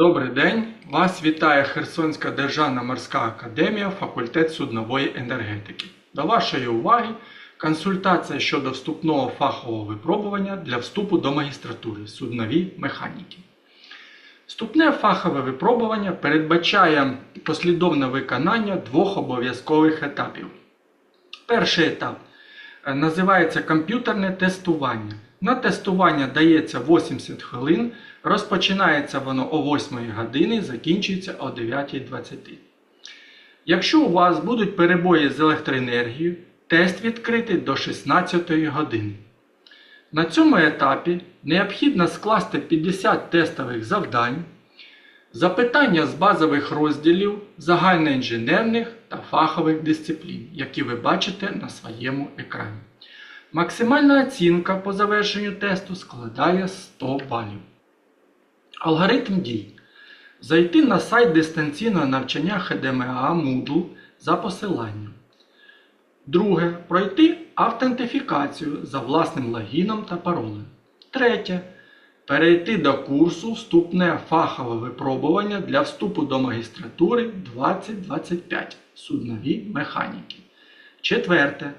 Добрий день! Вас вітає Херсонська державна морська академія, факультет суднової енергетики. До вашої уваги консультація щодо вступного фахового випробування для вступу до магістратури суднові механіки. Вступне фахове випробування передбачає послідовне виконання двох обов'язкових етапів. Перший етап е, називається комп'ютерне тестування. На тестування дається 80 хвилин, розпочинається воно о 8 годині, закінчується о 9.20. Якщо у вас будуть перебої з електроенергією, тест відкритий до 16 години. На цьому етапі необхідно скласти 50 тестових завдань, запитання з базових розділів загальноінженерних та фахових дисциплін, які ви бачите на своєму екрані. Максимальна оцінка по завершенню тесту складає 100 балів. Алгоритм дій. Зайти на сайт дистанційного навчання ХДМА Moodle за посиланням. Друге. Пройти автентифікацію за власним логіном та паролем. Третє. Перейти до курсу Вступне фахове випробування для вступу до магістратури 2025 суднові механіки. Четверте.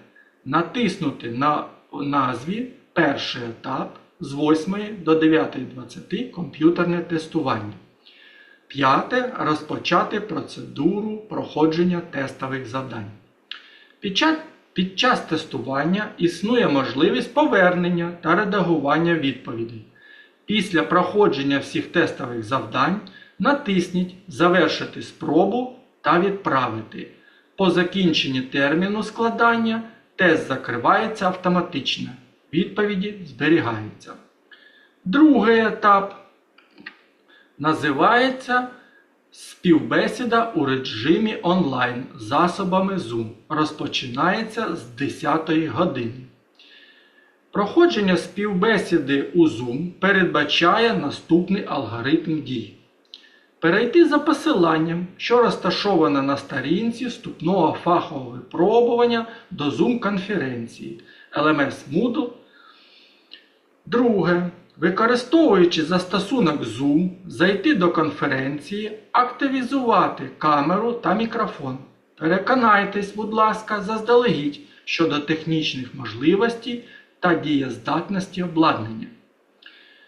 Натиснути на назві перший етап з 8 до 9.20 комп'ютерне тестування. П'яте. Розпочати процедуру проходження тестових завдань. Під час, під час тестування існує можливість повернення та редагування відповідей. Після проходження всіх тестових завдань натисніть Завершити спробу та відправити. По закінченні терміну складання тест закривається автоматично. Відповіді зберігаються. Другий етап називається Співбесіда у режимі онлайн засобами Zoom. Розпочинається з 10 години. Проходження співбесіди у Zoom передбачає наступний алгоритм дій. Перейти за посиланням, що розташоване на сторінці вступного фахового випробування до Zoom-конференції LMS Moodle. Друге. Використовуючи застосунок Zoom, зайти до конференції, активізувати камеру та мікрофон. Переконайтесь, будь ласка, заздалегідь щодо технічних можливостей та дієздатності обладнання.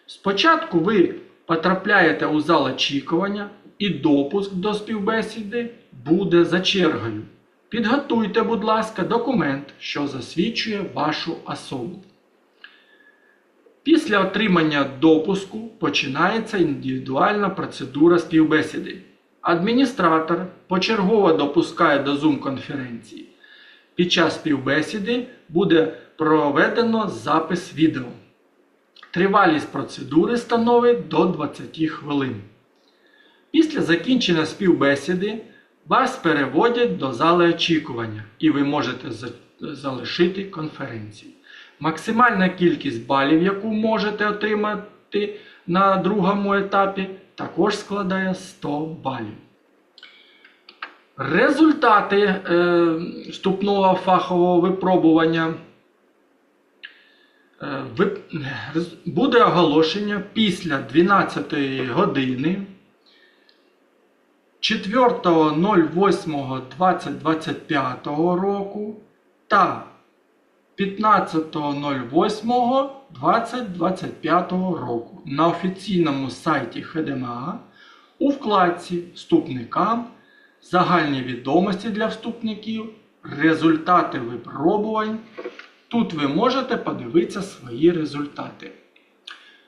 Спочатку ви потрапляєте у зал очікування і допуск до співбесіди буде за чергою. Підготуйте, будь ласка, документ, що засвідчує вашу особу. Після отримання допуску починається індивідуальна процедура співбесіди. Адміністратор почергово допускає до Zoom-конференції. Під час співбесіди буде проведено запис відео. Тривалість процедури становить до 20 хвилин. Після закінчення співбесіди вас переводять до зали очікування і ви можете за- залишити конференцію. Максимальна кількість балів, яку можете отримати на другому етапі, також складає 100 балів. Результати е, вступного фахового випробування буде оголошення після 12 години 4.08.2025 року та 15.08.2025 року на офіційному сайті ХДМА у вкладці Вступникам Загальні відомості для вступників, результати випробувань. Тут ви можете подивитися свої результати.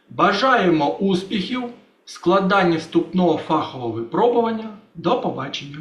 Бажаємо успіхів складання вступного фахового випробування. До побачення!